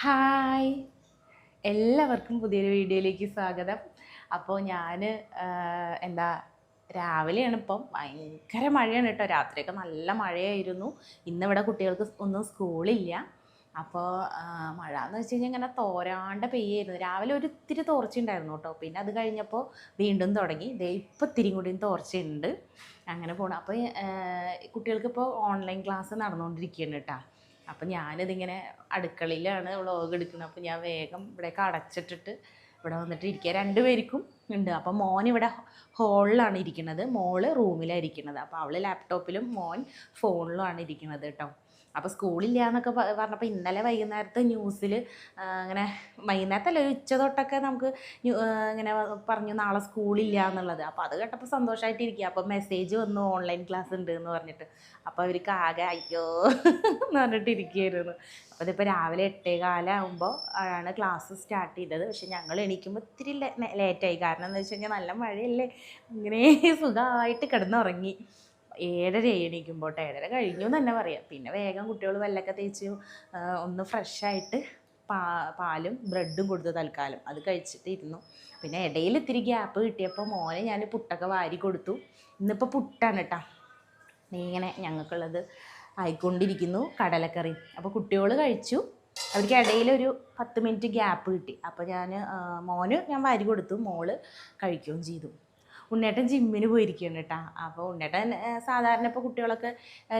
Hi. എല്ലാവർക്കും പുതിയൊരു വീഡിയോയിലേക്ക് സ്വാഗതം. അപ്പോൾ ഞാൻ എന്താ രാവിലെയാണ് ഇപ്പം ഭയങ്കര മഴയാണ് കേട്ടോ. രാത്രിയൊക്കെ നല്ല മഴയായിരുന്നു. ഇന്നിവിടെ കുട്ടികൾക്ക് ഒന്നും സ്കൂളില്ല. അപ്പോൾ മഴ എന്ന് വെച്ച് കഴിഞ്ഞാൽ ഇങ്ങനെ തോരാണ്ട് പെയ്യായിരുന്നു. രാവിലെ ഒരു ഇത്തിരി തോർച്ചയുണ്ടായിരുന്നു കേട്ടോ. പിന്നെ അത് കഴിഞ്ഞപ്പോൾ വീണ്ടും തുടങ്ങി. ദേ ഇപ്പം ഇത്തിരി കൂടിയും തോർച്ചയുണ്ട്. അങ്ങനെ പോകണം അപ്പോൾ കുട്ടികൾക്കിപ്പോൾ ഓൺലൈൻ ക്ലാസ് നടന്നുകൊണ്ടിരിക്കുകയാണ് കേട്ടോ. അപ്പം ഞാനിതിങ്ങനെ അടുക്കളയിലാണ് വ്ളോഗ് എടുക്കുന്നത്. അപ്പോൾ ഞാൻ വേഗം ഇവിടെയൊക്കെ അടച്ചിട്ടിട്ട് ഇവിടെ വന്നിട്ട് ഇരിക്കുക. രണ്ടുപേർക്കും ഉണ്ട്. അപ്പം മോൻ ഇവിടെ ഹോളിലാണ് ഇരിക്കുന്നത്. മോൾ റൂമിലാണ് ഇരിക്കുന്നത്. അപ്പോൾ അവൾ ലാപ്ടോപ്പിലും മോൻ ഫോണിലുമാണ് ഇരിക്കുന്നത് കേട്ടോ. അപ്പോൾ സ്കൂളില്ല എന്നൊക്കെ പറഞ്ഞപ്പോൾ ഇന്നലെ വൈകുന്നേരത്തെ ന്യൂസിൽ അങ്ങനെ വൈകുന്നേരത്തല്ല ഒരു ഉച്ച തൊട്ടൊക്കെ നമുക്ക് ഇങ്ങനെ പറഞ്ഞു നാളെ സ്കൂളില്ല എന്നുള്ളത് അപ്പോൾ അത് കേട്ടപ്പോൾ സന്തോഷമായിട്ടിരിക്കുക അപ്പോൾ മെസ്സേജ് വന്നു ഓൺലൈൻ ക്ലാസ് ഉണ്ട് എന്ന് പറഞ്ഞിട്ട്. അപ്പോൾ അവർക്ക് ആകെ അയ്യോ എന്ന് പറഞ്ഞിട്ടിരിക്കുകയായിരുന്നു അപ്പോൾ ഇതിപ്പോൾ രാവിലെ എട്ടേ കാലാകുമ്പോൾ ആണ് ക്ലാസ് സ്റ്റാർട്ട് ചെയ്തത്. പക്ഷേ ഞങ്ങൾ എണീക്കുമ്പോൾ ഇത്തിരി ലേറ്റായി കാരണം എന്താ വെച്ച് കഴിഞ്ഞാൽ നല്ല മഴയല്ലേ? ഇങ്ങനെ സുഖമായിട്ട് കിടന്നുറങ്ങി. ഏഴര എണീക്കുമ്പോൾ ഏഴര കഴിഞ്ഞു എന്ന് തന്നെ പറയാം. പിന്നെ വേഗം കുട്ടികൾ വെല്ലൊക്കെ തേച്ച് ഒന്ന് ഫ്രഷായിട്ട് പാ പാലും ബ്രെഡും കൊടുത്തു തൽക്കാലം അത് കഴിച്ചിട്ട് ഇരുന്നു പിന്നെ ഇടയിൽ ഇത്തിരി ഗ്യാപ്പ് കിട്ടിയപ്പോൾ മോനെ ഞാൻ പുട്ടൊക്കെ വാരി കൊടുത്തു. ഇന്നിപ്പോൾ പുട്ടാണ് കേട്ടോ ഇങ്ങനെ ഞങ്ങൾക്കുള്ളത് ആയിക്കൊണ്ടിരിക്കുന്നു കടലക്കറി. അപ്പോൾ കുട്ടികൾ കഴിച്ചു. അവർക്ക് ഇടയിൽ ഒരു പത്ത് മിനിറ്റ് ഗ്യാപ്പ് കിട്ടി. അപ്പോൾ ഞാൻ മോന് ഞാൻ വാരി കൊടുത്തു. മോൾ കഴിക്കുകയും ചെയ്തു. ഉണ്ണേട്ടൻ ജിമ്മിന് പോയിരിക്കുകയാണ് കേട്ടോ അപ്പോൾ ഉണ്ണേട്ടൻ സാധാരണ ഇപ്പോൾ കുട്ടികളൊക്കെ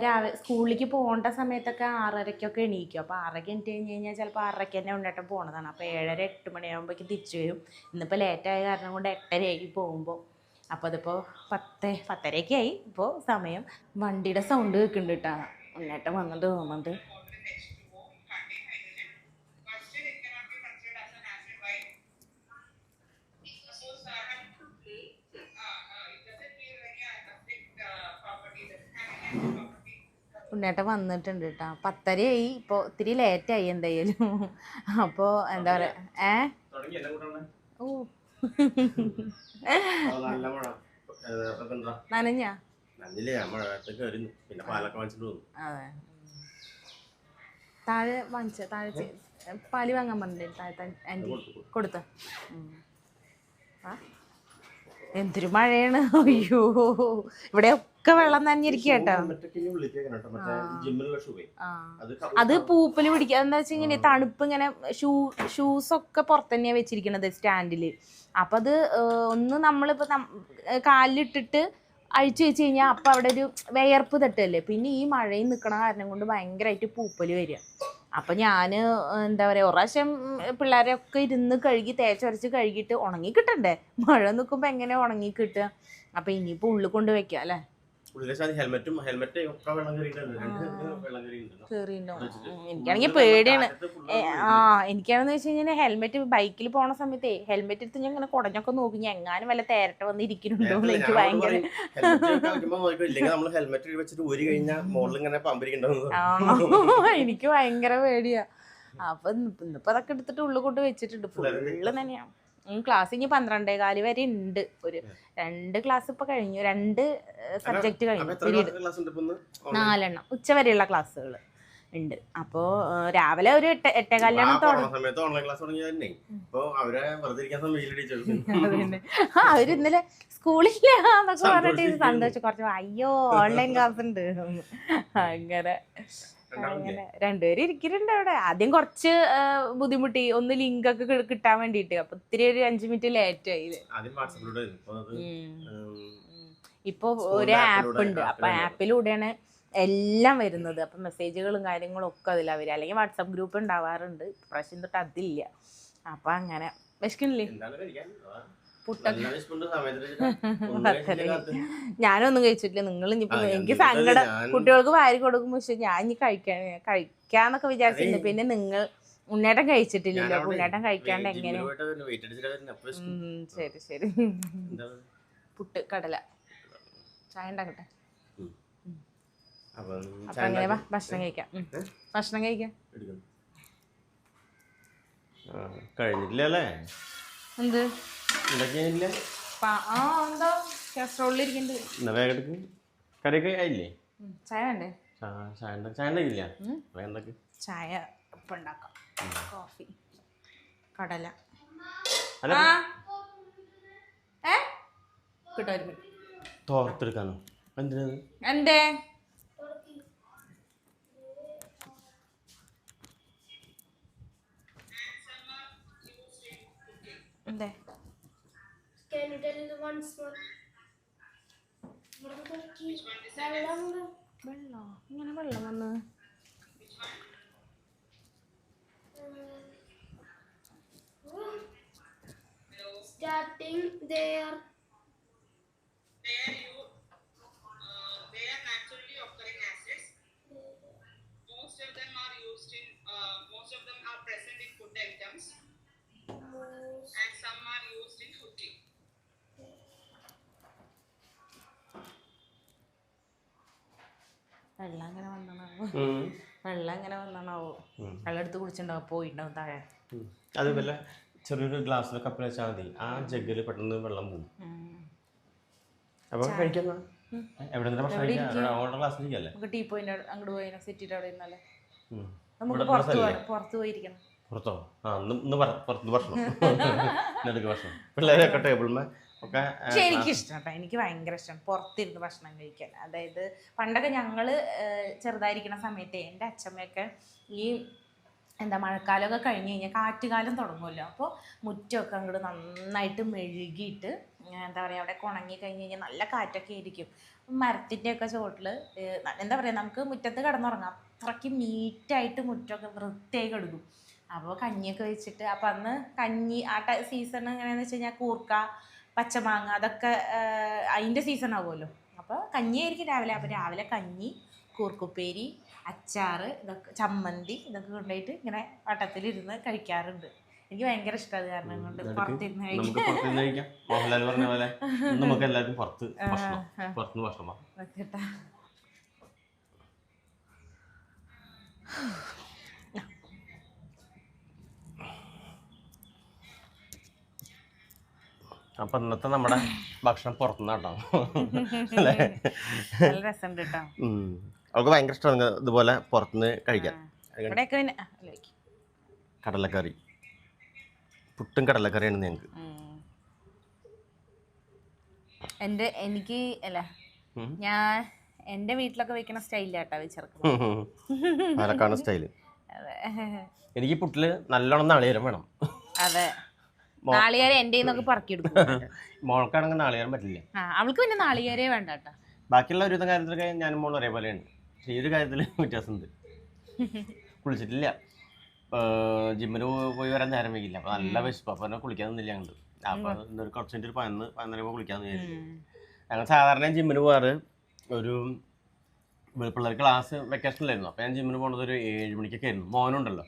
രാവിലെ സ്കൂളിലേക്ക് പോകേണ്ട സമയത്തൊക്കെ ആറരയ്ക്കൊക്കെ എണീക്കും. അപ്പോൾ ആറരയ്ക്ക് എണീറ്റ് കഴിഞ്ഞ് കഴിഞ്ഞാൽ ചിലപ്പോൾ ആറരയ്ക്ക് തന്നെ ഉണ്ണേട്ടൻ പോണതാണ്. അപ്പോൾ ഏഴര എട്ട് മണിയാകുമ്പോഴേക്ക് തിരിച്ചു വരും. ഇന്നിപ്പോൾ ലേറ്റായ കാരണം കൊണ്ട് എട്ടരയായി പോകുമ്പോൾ അപ്പോൾ അതിപ്പോൾ പത്ത് ആയി. ഇപ്പോൾ സമയം. വണ്ടിയുടെ സൗണ്ട് കേൾക്കുന്നുണ്ട് കേട്ടോ ഉണ്ണേട്ടൻ വന്നിട്ട് തോന്നുന്നുണ്ട്. ഉണ്ണേട്ടൻ വന്നിട്ടുണ്ട് കേട്ടോ പത്തരയായി ഇപ്പോൾ ലേറ്റ് ലേറ്റായി എന്തായാലും. അപ്പോൾ എന്താ പറയുക ഏ? ഓ? നനഞ്ഞാ? താഴെ വാങ്ങിച്ച താഴെ പാൽ വാങ്ങാൻ പറഞ്ഞില്ലേ? താഴത്തെ ആന്റി. കൊടുത്തു. എന്തൊരു മഴയാണ്. അയ്യോ. ഇവിടെ ഒക്കെ വെള്ളം നനഞ്ഞിരിക്കുക കേട്ടോ. അത് പൂപ്പൽ പിടിക്കുക എന്താ വെച്ച് കഴിഞ്ഞാൽ തണുപ്പ് ഇങ്ങനെ ഷൂ ഷൂസൊക്കെ പുറത്ത് തന്നെയാണ് വെച്ചിരിക്കണത് സ്റ്റാൻഡിൽ. അപ്പൊ അത് ഒന്ന് നമ്മളിപ്പോ കാലിലിട്ടിട്ട് അഴിച്ചു വെച്ച് കഴിഞ്ഞാൽ അപ്പം അവിടെ ഒരു വിയർപ്പ് തട്ടല്ലേ പിന്നെ ഈ മഴയിൽ നിൽക്കണ കാരണം കൊണ്ട് ഭയങ്കരമായിട്ട് പൂപ്പൽ വരിക. അപ്പം ഞാൻ എന്താ പറയുക ഒരു പിള്ളേരൊക്കെ ഇരുന്ന് കഴുകി തേച്ചൊരച്ച് കഴുകിയിട്ട് ഉണങ്ങി കിട്ടണ്ടേ മഴ നിൽക്കുമ്പോൾ എങ്ങനെ ഉണങ്ങി കിട്ടുക അപ്പം ഇനിയിപ്പോൾ ഉള്ളിൽ കൊണ്ട് വെക്കാം അല്ലേ? ഉള്ളിലെ ഹെൽമെറ്റും ഹെൽമെറ്റ് ഒക്കെ വെള്ളം എനിക്കാണെങ്കിൽ പേടിയാണ്. ആ എനിക്കാണെന്ന് വെച്ച് കഴിഞ്ഞാൽ ഹെൽമെറ്റ് ബൈക്കിൽ പോണ സമയത്തേ ഹെൽമെറ്റ് എടുത്ത് ഞാൻ ഇങ്ങനെ കുടഞ്ഞൊക്കെ നോക്കി. ഞാൻ എങ്ങാനും വല്ല തേരട്ട വന്ന് ഇരിക്കുന്നുണ്ടോ എനിക്ക് ഭയങ്കര ഹെൽമെറ്റ് വെച്ചിട്ട് ഊരി കഴിഞ്ഞാൽ മുകളിൽ ഇങ്ങനെ പമ്പിരിക്കണ്ടാവും എനിക്ക് ഭയങ്കര പേടിയാ. അപ്പൊ ഇന്നിപ്പോ ഇന്നിപ്പോ അതൊക്കെ എടുത്തിട്ട് ഉള്ളു കൊണ്ട് വെച്ചിട്ടുണ്ട്. ഫുള്ള് തന്നെയാണ് ക്ലാസ് ഇനി പന്ത്രണ്ടേ കാൽ വരെ ഉണ്ട് ഒരു രണ്ട് ക്ലാസ് ഇപ്പൊ കഴിഞ്ഞു. രണ്ട് സബ്ജക്റ്റ് കഴിഞ്ഞു? നാലെണ്ണം ഉച്ച വരെയുള്ള ക്ലാസ്സുകൾ ഉണ്ട്. അപ്പോ രാവിലെ ഒരു എട്ടേകാലിലാണ് അവരെ ഇന്നലെ സ്കൂളില്ല എന്നൊക്കെ പറഞ്ഞിട്ട് സന്തോഷം കുറച്ച് അയ്യോ ഓൺലൈൻ ക്ലാസ് ഉണ്ട്. അങ്ങനെ. രണ്ടുപേരും ഇരിക്കുന്നുണ്ട് അവിടെ. ആദ്യം കുറച്ച് ബുദ്ധിമുട്ടി. ഒന്ന് ലിങ്ക് ഒക്കെ കിട്ടാൻ വേണ്ടിട്ട് അപ്പൊ ഇത്തിരി ഒരു അഞ്ചു മിനിറ്റ് ലേറ്റ് ആയി ഇപ്പൊ ഒരു ആപ്പ് ഉണ്ട്. അപ്പൊ ആപ്പിലൂടെ. ആപ്പിലൂടെയാണ് എല്ലാം വരുന്നത്. അപ്പൊ മെസ്സേജുകളും കാര്യങ്ങളും ഒക്കെ അതിൽ അവർ അല്ലെങ്കിൽ വാട്സാപ്പ് ഗ്രൂപ്പ് ഉണ്ടാവാറുണ്ട്. പ്രാവശ്യം തൊട്ട് അതില്ല. അപ്പൊ അങ്ങനെ. വിശക്കണില്ലേ പുട്ടൊക്കെ. ഞാനൊന്നും കഴിച്ചിട്ടില്ല. നിങ്ങൾ ഇനിയിപ്പോ എനിക്ക്. സങ്കടം കുട്ടികൾക്ക് വാരി കൊടുക്കുമ്പോ പക്ഷെ ഞാൻ ഇനി കഴിക്കാൻ കഴിക്കാന്നൊക്കെ വിചാരിച്ചിട്ടുണ്ട്. പിന്നെ നിങ്ങൾ ഉണ്ണേട്ടൻ കഴിച്ചിട്ടില്ലല്ലോ. ഉണ്ണേട്ടം ഉണ്ണേട്ടൻ കഴിക്കാണ്ട് എങ്ങനെ? ശരി ശരി? പുട്ട് കടല. ചായ ഉണ്ടാക്കട്ടെ? അപ്പൊ അങ്ങനെ ഭക്ഷണം കഴിക്കാം. ഭക്ഷണം കഴിക്കാം. എടുക്കുന്നു. എന്ത്? ആ വേഗം കറിയൊക്കെ ആയില്ലേ? ചായ വേണ്ടേ? ഇപ്പം ഉണ്ടാക്കാം. കോഫി കടല. കിട്ടോ എന്തേ? എന്തേ Can you tell once more? വെള്ളം വെള്ളോ ഇങ്ങനെ വെള്ളം വന്ന് starting there. വെള്ളം അങ്ങനെ വന്നാണാവോ? വെള്ളം അങ്ങനെ വന്നാണാവോ? വെള്ളം എടുത്ത് കുടിച്ചിട്ടുണ്ടാവും പോയിട്ടുണ്ടാവും താഴെ. അതുപോലെ ചെറിയൊരു ഗ്ലാസ്സിൽ കപ്പിൽ വെച്ചാൽ മതി. ആ ജഗ്ഗിൽ പെട്ടെന്ന് വെള്ളം പോകും അപ്പൊ കഴിക്കുന്ന? എവിടെ നിന്ന് ഭക്ഷണം കഴിക്കാം ഓർഡർ ക്ലാസ്സിൽ ഇരിക്കല്ലേ നമുക്ക് ടീ പോയിന്റ് അങ്ങോട്ട് പോയി സെറ്റിട്ട് അവിടെ ഇരുന്നാലേ. നമുക്ക് ഇവിടെ പുറത്ത് പോകണം പുറത്ത് പോയിരിക്കണം. പുറത്തോ? ആ ഇന്ന് ഇന്ന് പറ- പുറത്ത് ഭക്ഷണം. ഇന്നെടുക്ക് ഭക്ഷണം. പിള്ളേരൊക്കെ പക്ഷെ എനിക്ക് ഇഷ്ടം കേട്ടോ. എനിക്ക് ഭയങ്കര ഇഷ്ടം. പുറത്തിരുന്ന് ഭക്ഷണം കഴിക്കാൻ. അതായത് പണ്ടൊക്കെ ഞങ്ങൾ ചെറുതായിരിക്കുന്ന സമയത്ത് എന്റെ അച്ഛമ്മയൊക്കെ ഈ എന്താ മഴക്കാലമൊക്കെ കഴിഞ്ഞ് കഴിഞ്ഞാൽ കാറ്റുകാലം തുടങ്ങുമല്ലോ. അപ്പോൾ മുറ്റമൊക്കെ അങ്ങോട്ട് നന്നായിട്ട് മെഴുകിയിട്ട് എന്താ പറയുക അവിടെ ഉണങ്ങി കഴിഞ്ഞ് കഴിഞ്ഞാൽ നല്ല കാറ്റൊക്കെ ആയിരിക്കും. മരത്തിന്റെയൊക്കെ ചോട്ടിൽ എന്താ പറയുക നമുക്ക് മുറ്റത്ത് കിടന്നുറങ്ങാം. അത്രയ്ക്ക് നീറ്റായിട്ട് മുറ്റമൊക്കെ വൃത്തിയായി കിടക്കും. അപ്പോൾ കഞ്ഞിയൊക്കെ വെച്ചിട്ട് അപ്പം അന്ന് കഞ്ഞി ആ സീസൺ എങ്ങനെയാണെന്ന് വെച്ച് കഴിഞ്ഞാൽ കൂർക്ക പച്ചമാങ്ങ അതൊക്കെ അതിന്റെ സീസൺ ആവുമല്ലോ. അപ്പോൾ കഞ്ഞിയായിരിക്കും രാവിലെ. അപ്പോൾ രാവിലെ കഞ്ഞി കൂർക്കുപ്പേരി അച്ചാർ ഇതൊക്കെ ചമ്മന്തി ഇതൊക്കെ കൊണ്ടുപോയിട്ട് ഇങ്ങനെ വട്ടത്തിലിരുന്ന് കഴിക്കാറുണ്ട്. എനിക്ക് ഭയങ്കര ഇഷ്ടമാണ് അത് കാരണം കൊണ്ട് പുറത്തിരുന്ന് കഴിക്കാം. മോഹൻലാൽ പറഞ്ഞ പോലെ നമുക്ക് എല്ലാവർക്കും പുറത്ത് ഭക്ഷണം. പുറത്തുനിന്ന്. അപ്പൊ ഇന്നത്തെ നമ്മുടെ ഭക്ഷണം പുറത്തുനിന്ന് കേട്ടോ അല്ലേ? നല്ല രസമുണ്ട് കേട്ടോ. ഉം. അവൾക്ക് ഭയങ്കര ഇഷ്ടമാണ് ഇതുപോലെ പുറത്തുനിന്ന് കഴിക്കാൻ. ഇവിടെയൊക്കെ പിന്നെ അല്ല, വെക്ക്. കടലക്കറി. പുട്ടും കടലക്കറിയാണ് ഞങ്ങൾക്ക്. ഉം. എന്റെ എനിക്ക് അല്ല. ഞാൻ എന്റെ വീട്ടിലൊക്കെ വെക്കുന്ന സ്റ്റൈലിലാട്ടോ വെച്ചിറക്കുന്നത് പാലക്കാട് സ്റ്റൈൽ. അതെ. എനിക്ക് പുട്ടിൽ നല്ലോണം നാളികേരം വേണം. അതെ. നാളികേരം എന്റെ നിന്നൊക്കെ പറക്കിയെടുക്കും. മോൾക്കാണെങ്കിൽ നാളികേരം പറ്റില്ല. അവൾക്ക് പിന്നെ നാളികേരേ വേണ്ട കേട്ടോ ബാക്കിയുള്ള ഒരു കാര്യത്തിലൊക്കെ ഞാനും മോൾ ഒരേപോലെയാണ്. പക്ഷേ ഈ ഒരു കാര്യത്തിൽ വ്യത്യാസമുണ്ട്. കുളിച്ചിട്ടില്ല. ജിമ്മിൽ പോയി വരാൻ നേരം വൈകില്ല. അപ്പൊ നല്ല വിശപ്പ്. അപ്പൊ എന്നെ കുളിക്കാൻ നിന്നില്ല ഞങ്ങൾ അപ്പൊ ഇന്നൊരു കുറച്ച് മിനിറ്റ് ഒരു പതിനൊന്ന് പതിനൊന്നര കുളിക്കാന്ന് വിചാരിച്ചു. ഞങ്ങൾ സാധാരണ ജിമ്മിന് പോവാറ് ഒരു പിള്ളേർ ക്ലാസ് വെക്കേഷനിലായിരുന്നു അപ്പോൾ ഞാൻ ജിമ്മിന് പോകുന്നത് ഒരു ഏഴ് മണിക്കൊക്കെ ആയിരുന്നു. മോനുണ്ടല്ലോ.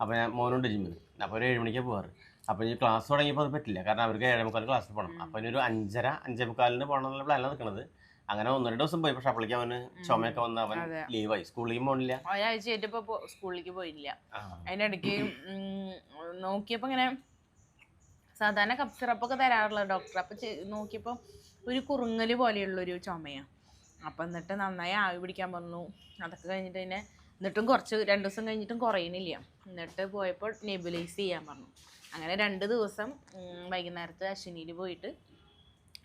അപ്പോൾ ഞാൻ മോനുണ്ട് ജിമ്മിന് അപ്പൊ ഒരു ഏഴ് മണിക്കാണ് പോകാറ്. അപ്പോൾ ഈ ക്ലാസ് തുടങ്ങിയപ്പോൾ അത് പറ്റില്ല. കാരണം അവർക്ക് ഏഴേ മുക്കാൽ ക്ലാസ്സിൽ പോകണം അപ്പോൾ ഇനി ഒരു അഞ്ചര അഞ്ചേ മുക്കാലിന് പോകണം എന്നുള്ള പ്ലാനിലാണ് നിൽക്കുന്നത് അങ്ങനെ ഒന്ന് രണ്ട് ദിവസം പോയി. പക്ഷെ അപ്പോഴേക്കും അവന് ചുമയൊക്കെ വന്ന് അവൻ ലീവായി സ്കൂളിൽ പോകണില്ല ഒരാഴ്ച ആയിട്ടിപ്പോ സ്കൂളിലേക്ക് പോയില്ല അതിനിടയ്ക്ക് നോക്കിയപ്പോ ഇങ്ങനെ സാധാരണ കപ്പ് സിറപ്പൊക്കെ തരാറുള്ള ഡോക്ടർ അപ്പൊ നോക്കിയപ്പോ ഒരു കുറുങ്ങൽ പോലെയുള്ളൊരു ചുമയാണ് അപ്പം എന്നിട്ട് നന്നായി ആവി പിടിക്കാൻ പറഞ്ഞു. അതൊക്കെ കഴിഞ്ഞിട്ട് പിന്നെ എന്നിട്ടും കുറച്ച് രണ്ട് ദിവസം കഴിഞ്ഞിട്ടും കുറയണില്ല. എന്നിട്ട് പോയപ്പോൾ നെബുലൈസ് ചെയ്യാൻ പറഞ്ഞു. അങ്ങനെ രണ്ട് ദിവസം വൈകുന്നേരത്ത് അശ്വിനിയിൽ പോയിട്ട്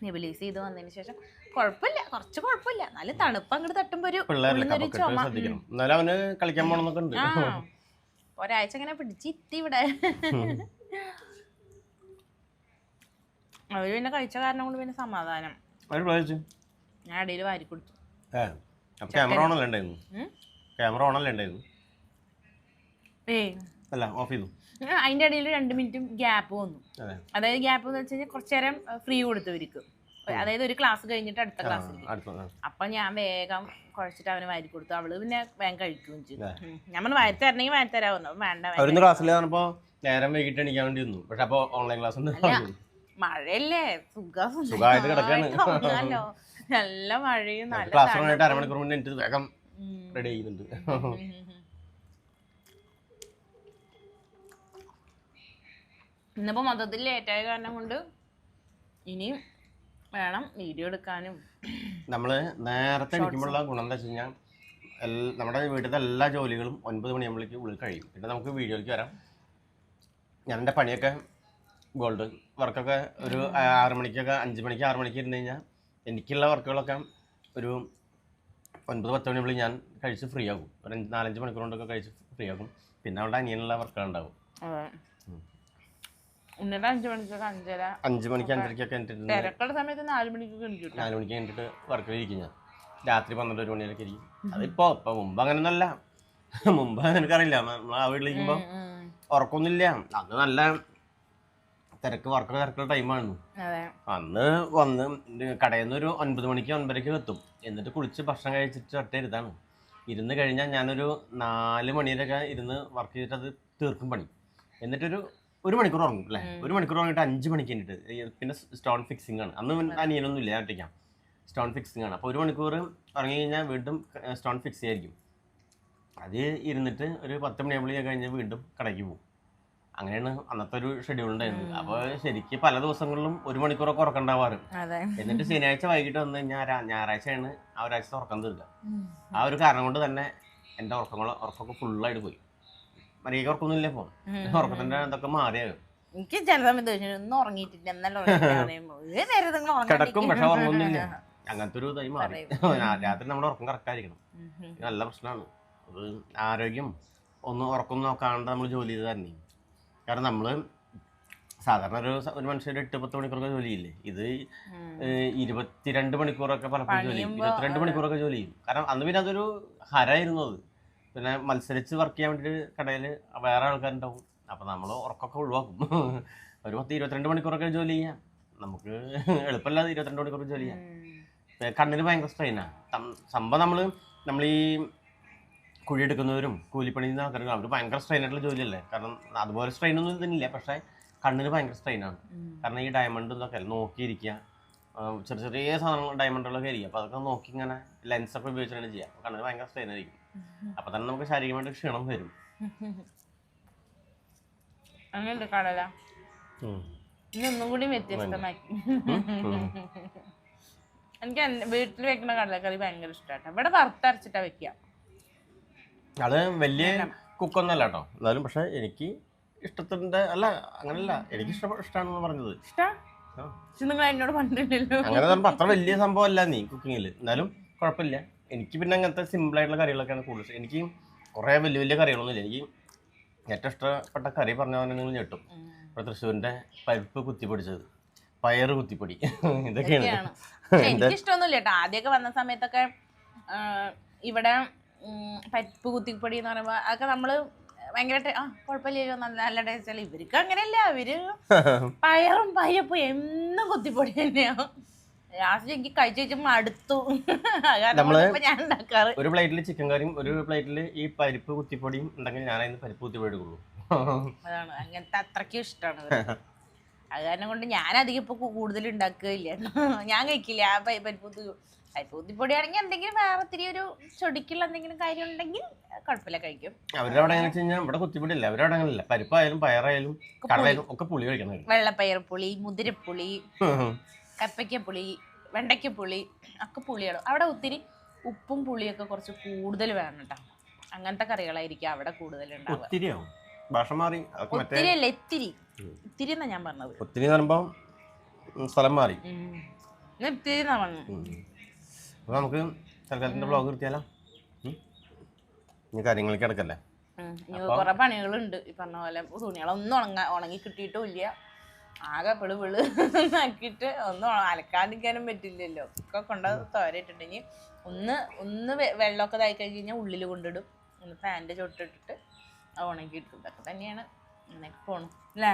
നെബിലൈസ് ചെയ്ത് വന്നതിന് ശേഷം കുഴപ്പമില്ല കുറച്ച് കുഴപ്പമില്ല. നല്ല തണുപ്പ് അങ്ങോട്ട് തട്ടുമ്പോൾ ഒരു പിള്ളേരല്ലേ ചുമ അവന് കളിക്കാൻ പോകണമെന്നൊക്കെ ഉണ്ട്. ഒരാഴ്ച ഇങ്ങനെ പിടിച്ചിത്തി ഇവിടെ. അവർ പിന്നെ കഴിച്ച കാരണം കൊണ്ട് പിന്നെ സമാധാനം. ഞാൻ ഇടയിൽ വാരി കൊടുത്തു. ഏ ക്യാമറ ഓണല്ലേ ഉണ്ടായിരുന്നു? ക്യാമറ ഓണല്ലേ ഉണ്ടായിരുന്നു? ഏയ് അല്ല ഓഫ് ചെയ്തു അതിന്റെ ഇടയിൽ രണ്ട് മിനിറ്റും ഗ്യാപ്പ് വന്നു. അതായത് ഗ്യാപ്പ് എന്ന് വെച്ച് കഴിഞ്ഞാൽ കുറച്ചു നേരം ഫ്രീ കൊടുത്തവർക്ക് അതായത് ഒരു ക്ലാസ് കഴിഞ്ഞിട്ട് അടുത്ത ക്ലാസ്. അപ്പൊ ഞാൻ വേഗം കുഴച്ചിട്ട് അവന് വാരി കൊടുത്തു. അവൾ പിന്നെ വേഗം കഴിക്കുകയും ചെയ്തു. ഞാൻ പറഞ്ഞു വാരി തരണമെങ്കിൽ വാരി തരാമെന്നു അപ്പൊ വേണ്ട ക്ലാസ്സിൽ നേരം വൈകിട്ട് എണീക്കാൻ വേണ്ടി വന്നു പക്ഷെ അപ്പൊ ഓൺലൈൻ ക്ലാസ് ഉണ്ട് മഴയല്ലേ? സുഖം. സുഖായിട്ട് കിടക്കാണ്. നല്ല മഴയും നല്ല ക്ലാസ്. അരമണിക്കൂർ മുന്നേ വേഗം റെഡി ചെയ്യുന്നുണ്ട് ഇന്നിപ്പോ മൊത്തത്തിൽ ലേറ്റായ കാരണം കൊണ്ട് ഇനി വേണം വീഡിയോ എടുക്കാനും. നമ്മൾ നേരത്തെ ഇരിക്കുമ്പോഴുള്ള ഗുണം എന്താ വെച്ച് കഴിഞ്ഞാൽ നമ്മുടെ വീട്ടിലത്തെ എല്ലാ ജോലികളും ഒൻപത് മണിയാകുമ്പോഴേക്ക് ഉള്ളിൽ കഴിയും. പിന്നെ നമുക്ക് വീഡിയോയിലേക്ക് വരാം. ഞാൻ എന്റെ പണിയൊക്കെ ഗോൾഡ് വർക്കൊക്കെ ഒരു ആറ് മണിക്കൊക്കെ അഞ്ച് മണിക്ക് ആറ് മണിക്ക് ഇരുന്ന് കഴിഞ്ഞാൽ എനിക്കുള്ള വർക്കുകളൊക്കെ ഒരു ഒൻപത് പത്ത് മണിയുള്ളിൽ ഞാൻ കഴിച്ച് ഫ്രീ ആകും. ഒരു നാലഞ്ച് മണിക്കൂർ കൊണ്ടൊക്കെ കഴിച്ച് ഫ്രീ ആകും. പിന്നെ അവളുടെ അനിയനുള്ള അതെ. എന്നിട്ട് അഞ്ചു മണിക്കൊക്കെ അഞ്ചര അഞ്ച് മണിക്ക് തിരക്കുള്ള സമയത്ത് നാല് മണിക്കൊക്കെ മണിക്ക് കഴിഞ്ഞിട്ട് വർക്കിൽ ഇരിക്കും ഞാൻ. രാത്രി പന്ത്രണ്ട് ഒരു മണിയൊക്കെ ഇരിക്കും. അതിപ്പോ ഇപ്പൊ മുമ്പ് അങ്ങനെയൊന്നല്ല മുമ്പ് എനിക്കറിയില്ല നമ്മൾ ആ വീട്ടിലിരിക്കുമ്പോൾ ഉറക്കൊന്നുമില്ല. അന്ന് നല്ല തിരക്ക് വർക്ക് തിരക്കുള്ള ടൈമായിരുന്നു അതെ. അന്ന് വന്ന് കടയിൽ നിന്ന് ഒരു ഒൻപത് മണിക്ക് ഒൻപതരയ്ക്ക് എത്തും. എന്നിട്ട് കുളിച്ച് ഭക്ഷണം കഴിച്ചിട്ട് ഒറ്റ ഇരുതാണ് ഇരുന്ന് കഴിഞ്ഞാൽ ഞാനൊരു നാല് മണിയിലൊക്കെ ഇരുന്ന് വർക്ക് ചെയ്തിട്ട് അത് തീർക്കും പണി. എന്നിട്ടൊരു ഒരു മണിക്കൂർ ഉറങ്ങും അല്ലേ? ഒരു മണിക്കൂർ ഉറങ്ങിയിട്ട് അഞ്ച് മണിക്ക് കഴിഞ്ഞിട്ട് പിന്നെ സ്റ്റോൺ ഫിക്സിംഗ് ആണ്. അന്ന് അനിയനൊന്നും ഇല്ല ഞാൻ ഒറ്റയ്ക്കാം. സ്റ്റോൺ ഫിക്സിംഗ് ആണ്. അപ്പോൾ ഒരു മണിക്കൂർ ഉറങ്ങി കഴിഞ്ഞാൽ വീണ്ടും സ്റ്റോൺ ഫിക്സ് ചെയ്യായിരിക്കും. അത് ഇരുന്നിട്ട് ഒരു പത്ത് മണിയാകുമ്പോൾ കഴിഞ്ഞാൽ വീണ്ടും കടയ്ക്ക് പോകും. അങ്ങനെയാണ് അന്നത്തെ ഒരു ഷെഡ്യൂൾ ഉണ്ടായിരുന്നത്. അപ്പോൾ ശരിക്ക് പല ദിവസങ്ങളിലും ഒരു മണിക്കൂറൊക്കെ ഉറക്കണ്ടാവാറ്. എന്നിട്ട് ശനിയാഴ്ച വൈകിട്ട് വന്ന് കഴിഞ്ഞാൽ ഞായറാഴ്ചയാണ് ആ ഒരാഴ്ച ഉറക്കം തീർക്കുക ആ ഒരു കാരണം കൊണ്ട് തന്നെ എന്റെ ഉറക്കങ്ങൾ ഉറക്കമൊക്കെ ഫുള്ളായിട്ട് പോയി. മര്യാദയ്ക്ക് ഉറക്കമൊന്നുമില്ല ഇപ്പൊ ഉറക്കത്തിന്റെ ഇതൊക്കെ മാറിയത് എനിക്ക് ചില സമയത്ത് ഒന്നും ഉറങ്ങിയിട്ടില്ല. കിടക്കും പക്ഷെ ഉറങ്ങുന്നില്ല അങ്ങനത്തെ ഒരു ഇതായി മാറി. രാത്രി നമ്മുടെ ഉറക്കം കറക്റ്റ് ആയിരിക്കണം. ഉം, ഉം. ഇത് നല്ല പ്രശ്നമാണ്. അത് ആരോഗ്യം ഒന്ന് ഉറക്കം നോക്കാണ്ട് നമ്മൾ ജോലി ചെയ്ത് തന്നെ കാരണം നമ്മൾ സാധാരണ ഒരു ഒരു മനുഷ്യർ എട്ട് പത്ത് മണിക്കൂറൊക്കെ ജോലി ചെയ്യില്ലേ? ഇത് ഇരുപത്തിരണ്ട് മണിക്കൂറൊക്കെ പലപ്പോഴും ജോലി ഇരുപത്തിരണ്ട് മണിക്കൂറൊക്കെ ജോലി ചെയ്യും. കാരണം അന്ന് പിന്നെ അതൊരു ഹരായിരുന്നു അത്. പിന്നെ മത്സരിച്ച് വർക്ക് ചെയ്യാൻ വേണ്ടിയിട്ട് കടയിൽ വേറെ ആൾക്കാരുണ്ടാവും. അപ്പോൾ നമ്മൾ ഉറക്കമൊക്കെ ഒഴിവാക്കും. ഒരു പത്ത് ഇരുപത്തിരണ്ട് മണിക്കൂറൊക്കെ ജോലി ചെയ്യാം. നമുക്ക് എളുപ്പമല്ലാതെ ഇരുപത്തിരണ്ട് മണിക്കൂർ ജോലി ചെയ്യാം. കണ്ണിന് ഭയങ്കര സ്ട്രെയിനാണ് സംഭവം നമ്മൾ നമ്മൾ ഈ കുഴിയെടുക്കുന്നവരും കൂലിപ്പണി ചെയ്യുന്ന ആൾക്കാരും അവർ ഭയങ്കര സ്ട്രെയിൻ ആയിട്ടുള്ള ജോലിയല്ലേ? കാരണം അതുപോലെ സ്ട്രെയിൻ ഒന്നും ഇതിനില്ല. പക്ഷേ കണ്ണിന് ഭയങ്കര സ്ട്രെയിനാണ്. കാരണം ഈ ഡയമണ്ട് ഇതൊക്കെ നോക്കിയിരിക്കുക. ചെറിയ ചെറിയ സാധനങ്ങൾ ഡയമണ്ടുകളൊക്കെ ആയിരിക്കും. അപ്പോൾ അതൊക്കെ നോക്കി ഇങ്ങനെ ലെൻസൊക്കെ ഉപയോഗിച്ചിട്ടാണ് ചെയ്യുക. അപ്പോൾ കണ്ണിന് ഭയങ്കര സ്ട്രെയിൻ ആയിരിക്കും. അപ്പോൾ തന്നെ നമുക്ക് ശാരീരികമായിട്ട് ക്ഷീണം വരും. അങ്ങനെയുണ്ട് കടല. ഇന്നൊന്നും കൂടി വ്യത്യസ്തമാക്കി എനിക്ക് വീട്ടിൽ വെക്കുന്ന കടലക്കറി ഭയങ്കര ഇഷ്ടമാട്ടോ ഇവിടെ വറുത്തരച്ചിട്ടാ വെക്കുക. അത് വലിയ കുക്കൊന്നല്ല കേട്ടോ. എന്നാലും പക്ഷേ എനിക്ക് ഇഷ്ടത്തിന്റെ അല്ല അങ്ങനല്ല. എനിക്ക് ഇഷ്ടപ്പെട്ട ഇഷ്ടമാണെന്ന് പറഞ്ഞത്. ഇഷ്ടാ? പക്ഷെ നിങ്ങൾ എന്നോട് പറഞ്ഞിട്ടില്ലല്ലോ അങ്ങനെ അത്ര വലിയ സംഭവമല്ല നീ കുക്കിങ്ങിൽ എന്നാലും കുഴപ്പമില്ല. എനിക്ക് പിന്നെ അങ്ങനത്തെ സിമ്പിൾ ആയിട്ടുള്ള കറികളൊക്കെയാണ് കൂടുതൽ. എനിക്ക് കുറേ വലിയ വലിയ കറികളൊന്നുമില്ല. എനിക്ക് ഏറ്റവും ഇഷ്ടപ്പെട്ട കറി പറഞ്ഞാൽ നിങ്ങൾ ഞെട്ടും. ഇപ്പോൾ തൃശ്ശൂരിന്റെ പരിപ്പ് കുത്തിപ്പൊടിച്ചത്. പയറ് കുത്തിപ്പൊടി. ഇതൊക്കെയാണ്. കേട്ടോ. ആദ്യമൊക്കെ വന്ന സമയത്തൊക്കെ ഇവിടെ പരിപ്പ് കുത്തിപ്പൊടി എന്ന് പറയുമ്പോൾ അതൊക്കെ നമ്മൾ ഭയങ്കര ആ കുഴപ്പമില്ലല്ലോ നല്ല നല്ല ടേസ്റ്റ് ഇവർക്ക് അങ്ങനെയല്ല. അവർ പയറും പയ്യപ്പും എന്നും കുത്തിപ്പൊടി തന്നെയാണ് ലാസ്റ്റ് എനിക്ക് കഴിച്ചു കഴിച്ച് മടുത്തു അത് കാരണം നമ്മൾ ഞാൻ ഉണ്ടാക്കാറ്. ഒരു പ്ലേറ്റിൽ ചിക്കൻ കറിയും ഒരു പ്ലേറ്റിൽ ഈ പരിപ്പ് കുത്തിപ്പൊടിയും ഉണ്ടെങ്കിൽ ഞാൻ അതിന് പരിപ്പ് കുത്തിപ്പൊടി എടുക്കുള്ളൂ അതാണ്. അങ്ങനത്തെ അത്രയ്ക്കും ഇഷ്ടമാണ്. അത്. കാരണം കൊണ്ട് ഞാൻ അധികം ഇപ്പൊ കൂടുതൽ ഉണ്ടാക്കുകയില്ല. ഞാൻ കഴിക്കില്ല. ആ പരി- പരിപ്പ് കുത്തി ആണെങ്കിൽ എന്തെങ്കിലും വേറെ ഒത്തിരി ഒരു ചൊടിക്കുള്ള എന്തെങ്കിലും കാര്യം ഉണ്ടെങ്കിൽ കുഴപ്പമില്ല കഴിക്കും. അവരുടെ അവിടെ എങ്ങനെ വെച്ച് ഇവിടെ കുത്തിപ്പൊടി ഇല്ല. അവരുടെ അവിടെ പരിപ്പായാലും പയറായാലും കടലായാലും ഒക്കെ പുളി കഴിക്കണം. വെള്ളപ്പയർ പുളി മുതിരപ്പുളി. കപ്പയ്ക്കപ്പുളി വെണ്ടയ്ക്കപ്പുളി ഒക്കെ പുളിയാണ് അവിടെ ഒത്തിരി ഉപ്പും പുളിയൊക്കെ കുറച്ച് കൂടുതൽ വേണം കേട്ടോ അങ്ങനത്തെ കറികളായിരിക്കും അവിടെ കൂടുതൽ ഒത്തിരി അല്ല ഇത്തിരി. ഇത്തിരി എന്നാ ഞാൻ പറഞ്ഞത്? ഒത്തിരി സ്ഥലം മാറി. ഇത്തിരി എന്നാ പറഞ്ഞത്? നമുക്ക് തൽക്കാലത്തിന്റെ ബ്ലോഗ് നിർത്തിയാലോ? ഇനി കാര്യങ്ങൾക്ക് കിടക്കല്ലേ? കുറെ പണികളുണ്ട്. ഈ പറഞ്ഞ പോലെ തുണികളൊന്നും ഉണങ്ങാ ഉണങ്ങി കിട്ടിയിട്ടും ഇല്ല. ആകെ പിൾ പിൾ ആക്കിയിട്ട് ഒന്നും അലക്കാതിരിക്കാനും പറ്റില്ലല്ലോ. ഒക്കെ കൊണ്ട് തോരയിട്ടുണ്ടെങ്കിൽ ഒന്ന് ഒന്ന് വെള്ളമൊക്കെ ഇതായി കഴിഞ്ഞ് കഴിഞ്ഞാൽ ഉള്ളിൽ കൊണ്ടിടും. ഒന്ന് ഫാന്റെ ചുട്ടിട്ടിട്ട് അത് ഉണക്കിയിട്ടും ഇതൊക്കെ തന്നെയാണ്. ഇങ്ങനെയൊക്കെ പോണു. അല്ലേ?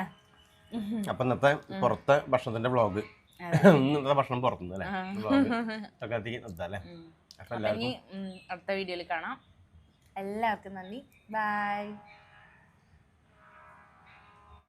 അപ്പൊ ഇന്നത്തെ പുറത്തെ ഭക്ഷണത്തിന്റെ ബ്ലോഗ്. ഇന്നത്തെ ഭക്ഷണം പുറത്തുനിന്ന് അല്ലേ? ഇനി അടുത്ത വീഡിയോയിൽ കാണാം. എല്ലാവർക്കും നന്ദി. ബൈ.